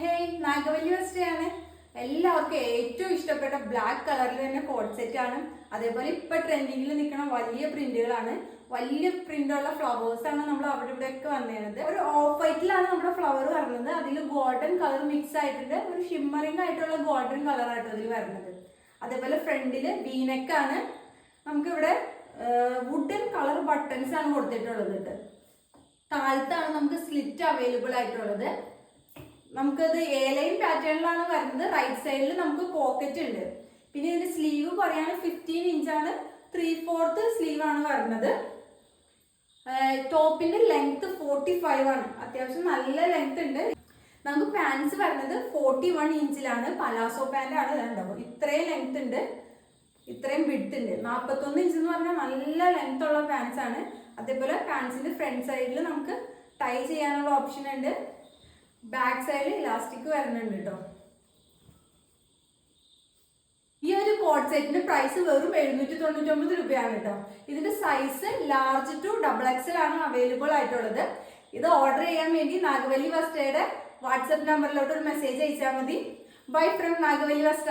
Hey Nagavalli ആണ്. എല്ലാവർക്കും ഏറ്റവും ഇഷ്ടപ്പെട്ട ബ്ലാക്ക് കളറിൽ തന്നെ കോഡ് സെറ്റ് ആണ്. അതേപോലെ ഇപ്പൊ ട്രെൻഡിങ്ങിൽ നിൽക്കുന്ന വലിയ പ്രിന്റുകളാണ് വലിയ പ്രിന്റുള്ള ഫ്ലവേഴ്സ് ആണ് നമ്മൾ അവിടെ ഇവിടെ ഒക്കെ വന്നിരുന്നത്. ഒരു ഓഫ് വൈറ്റിലാണ് നമ്മുടെ ഫ്ലവർ വരുന്നത് അതിൽ ഗോൾഡൻ കളർ മിക്സ് ആയിട്ടുണ്ട്. ഒരു ഷിമ്മറിംഗ് ആയിട്ടുള്ള ഗോൾഡൻ കളർ ആയിട്ട് അതിൽ വരുന്നത് അതേപോലെ ഫ്രണ്ടിൽ വീനക്കാണ് നമുക്കിവിടെ വുഡൻ കളർ ബട്ടൺസ് ആണ് കൊടുത്തിട്ടുള്ളത് താഴത്താണ് നമുക്ക് സ്ലിറ്റ് അവൈലബിൾ ആയിട്ടുള്ളത്. നമുക്കത് ഏലയും പാറ്റേണിലാണ് വരുന്നത്. റൈറ്റ് സൈഡിൽ നമുക്ക് പോക്കറ്റ് ഉണ്ട്. പിന്നെ ഇതിന്റെ സ്ലീവ് പറയാണ് ഫിഫ്റ്റീൻ ഇഞ്ചാണ് ത്രീ ഫോർത്ത് സ്ലീവ് ആണ് വരുന്നത്. ടോപ്പിന്റെ ലെങ്ത് ഫോർട്ടി ഫൈവ് ആണ്. അത്യാവശ്യം നല്ല ലെങ്ത് ഉണ്ട്. നമുക്ക് പാൻസ് വരുന്നത് ഫോർട്ടി വൺ ഇഞ്ചിലാണ് പലാസോ പാന്റ് ആണ് ഇതുണ്ടാവും ഇത്രയും ലെങ്ത് ഉണ്ട്. ഇത്രയും വിഡ്ത്ത് ഉണ്ട്. നാൽപ്പത്തൊന്ന് ഇഞ്ച് എന്ന് പറഞ്ഞാൽ നല്ല ലെങ്ത് ഉള്ള പാൻസ് ആണ്. അതേപോലെ പാൻസിന്റെ ഫ്രണ്ട് സൈഡിൽ നമുക്ക് ടൈ ചെയ്യാനുള്ള ഓപ്ഷൻ ഉണ്ട്. ബാക്ക് സൈഡിൽ ഇലാസ്റ്റിക് വരുന്നുണ്ട് കേട്ടോ. ഈ ഒരു കോഡ് സെറ്റിന്റെ പ്രൈസ് വെറും എഴുന്നൂറ്റി തൊണ്ണൂറ്റി ഒമ്പത് രൂപയാണ് കേട്ടോ. ഇതിന്റെ size large to double XL ആണ് അവൈലബിൾ ആയിട്ടുള്ളത്. ഇത് ഓർഡർ ചെയ്യാൻ വേണ്ടി നാഗവല്ലി വസ്റ്റയുടെ വാട്സപ്പ് നമ്പറിലോട്ട് ഒരു മെസ്സേജ് അയച്ചാൽ മതി. Bye from Nagavalli വസ്റ്റ